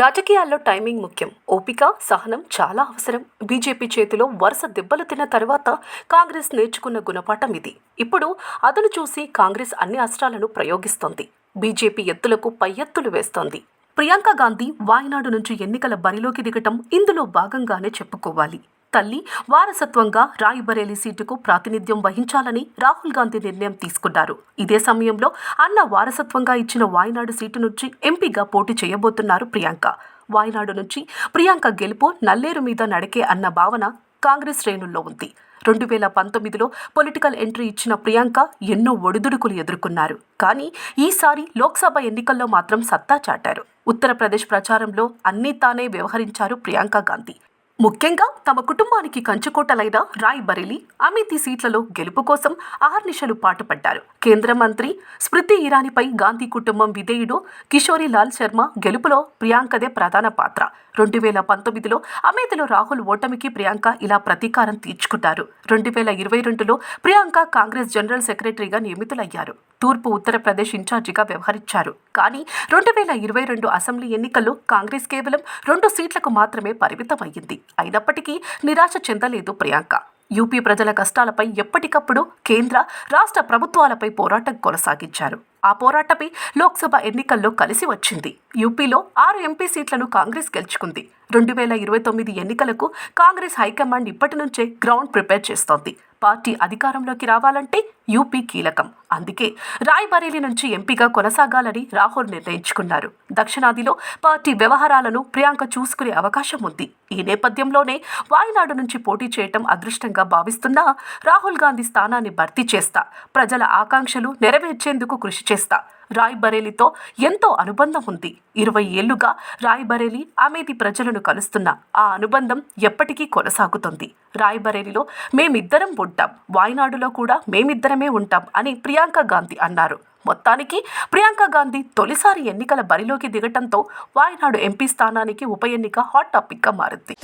రాజకీయాల్లో టైమింగ్ ముఖ్యం. ఓపిక సహనం చాలా అవసరం. బీజేపీ చేతిలో వరుస దెబ్బలు తిన్న తర్వాత కాంగ్రెస్ నేర్చుకున్న గుణపాఠం ఇది. ఇప్పుడు అతను చూసి కాంగ్రెస్ అన్ని అస్త్రాలను ప్రయోగిస్తోంది. బీజేపీ ఎత్తులకు పై ఎత్తులు వేస్తోంది. ప్రియాంక గాంధీ వాయనాడు నుంచి ఎన్నికల బరిలోకి దిగటం ఇందులో భాగంగానే చెప్పుకోవాలి. తల్లి వారసత్వంగా రాయ్బరేలీ సీటుకు ప్రాతినిధ్యం వహించాలని రాహుల్ గాంధీ నిర్ణయం తీసుకున్నారు. ఇదే సమయంలో అన్న వారసత్వంగా ఇచ్చిన వాయనాడు సీటు నుంచి ఎంపీగా పోటీ చేయబోతున్నారు ప్రియాంక. వాయనాడు నుంచి ప్రియాంక గెలుపు నల్లేరు మీద నడకే అన్న భావన కాంగ్రెస్ శ్రేణుల్లో ఉంది. రెండు వేల పంతొమ్మిదిలో పొలిటికల్ ఎంట్రీ ఇచ్చిన ప్రియాంక ఎన్నో ఒడిదుడుకులు ఎదుర్కొన్నారు. కానీ ఈసారి లోక్సభ ఎన్నికల్లో మాత్రం సత్తా చాటారు. ఉత్తరప్రదేశ్ ప్రచారంలో అన్నీ తానే వ్యవహరించారు ప్రియాంక గాంధీ. ముఖ్యంగా తమ కుటుంబానికి కంచుకోటలైన రాయ్ బరేలీ అమేథీ సీట్లలో గెలుపు కోసం ఆహర్నిశలు పాటుపడ్డారు. కేంద్ర మంత్రి స్మృతి ఇరానీపై గాంధీ కుటుంబం విధేయుడు కిషోరి లాల్ శర్మ గెలుపులో ప్రియాంకదే ప్రధాన పాత్ర. రెండు వేల పంతొమ్మిదిలో అమేథీలో రాహుల్ ఓటమికి ప్రియాంక ఇలా ప్రతీకారం తీర్చుకున్నారు. రెండు వేల ఇరవై రెండులో ప్రియాంక కాంగ్రెస్ జనరల్ సెక్రటరీగా నియమితులయ్యారు. తూర్పు ఉత్తరప్రదేశ్ ఇన్ఛార్జిగా వ్యవహరించారు. కానీ రెండు వేల ఇరవై రెండు అసెంబ్లీ ఎన్నికల్లో కాంగ్రెస్ కేవలం రెండు సీట్లకు మాత్రమే పరిమితమయ్యింది. అయినప్పటికీ నిరాశ చెందలేదు ప్రియాంక. యూపీ ప్రజల కష్టాలపై ఎప్పటికప్పుడు కేంద్ర రాష్ట్ర ప్రభుత్వాలపై పోరాటం కొనసాగించారు. ఆ పోరాటమే లోక్సభ ఎన్నికల్లో కలిసి వచ్చింది. యూపీలో ఆరు ఎంపీ సీట్లను కాంగ్రెస్ గెలుచుకుంది. రెండు వేల ఇరవై తొమ్మిది ఎన్నికలకు కాంగ్రెస్ హైకమాండ్ ఇప్పటి నుంచే గ్రౌండ్ ప్రిపేర్ చేస్తోంది. పార్టీ అధికారంలోకి రావాలంటే యూపీ కీలకం. అందుకే రాయ్బరేలీ నుంచి ఎంపీగా కొనసాగాలని రాహుల్ నిర్ణయించుకున్నారు. దక్షిణాదిలో పార్టీ వ్యవహారాలను ప్రియాంక చూసుకునే అవకాశం ఉంది. ఈ నేపథ్యంలోనే వాయనాడు నుంచి పోటీ చేయటం అదృష్టంగా భావిస్తున్నా రాహుల్ గాంధీ స్థానాన్ని భర్తీ చేస్తా. ప్రజల ఆకాంక్షలు నెరవేర్చేందుకు కృషి చేస్తా. రాయ్ బరేలీతో ఎంతో అనుబంధం ఉంది. ఇరవై ఏళ్ళుగా రాయ్ బరేలీ అమేది ప్రజలను కలుస్తున్న ఆ అనుబంధం ఎప్పటికీ కొనసాగుతుంది. రాయ్ బరేలీలో మేమిద్దరం ఉంటాం. వాయనాడులో కూడా మేమిద్దరమే ఉంటాం అని ప్రియాంక గాంధీ అన్నారు. మొత్తానికి ప్రియాంక గాంధీ తొలిసారి ఎన్నికల బరిలోకి దిగటంతో వాయనాడు ఎంపీ స్థానానికి ఉప ఎన్నిక హాట్ టాపిక్గా మారింది.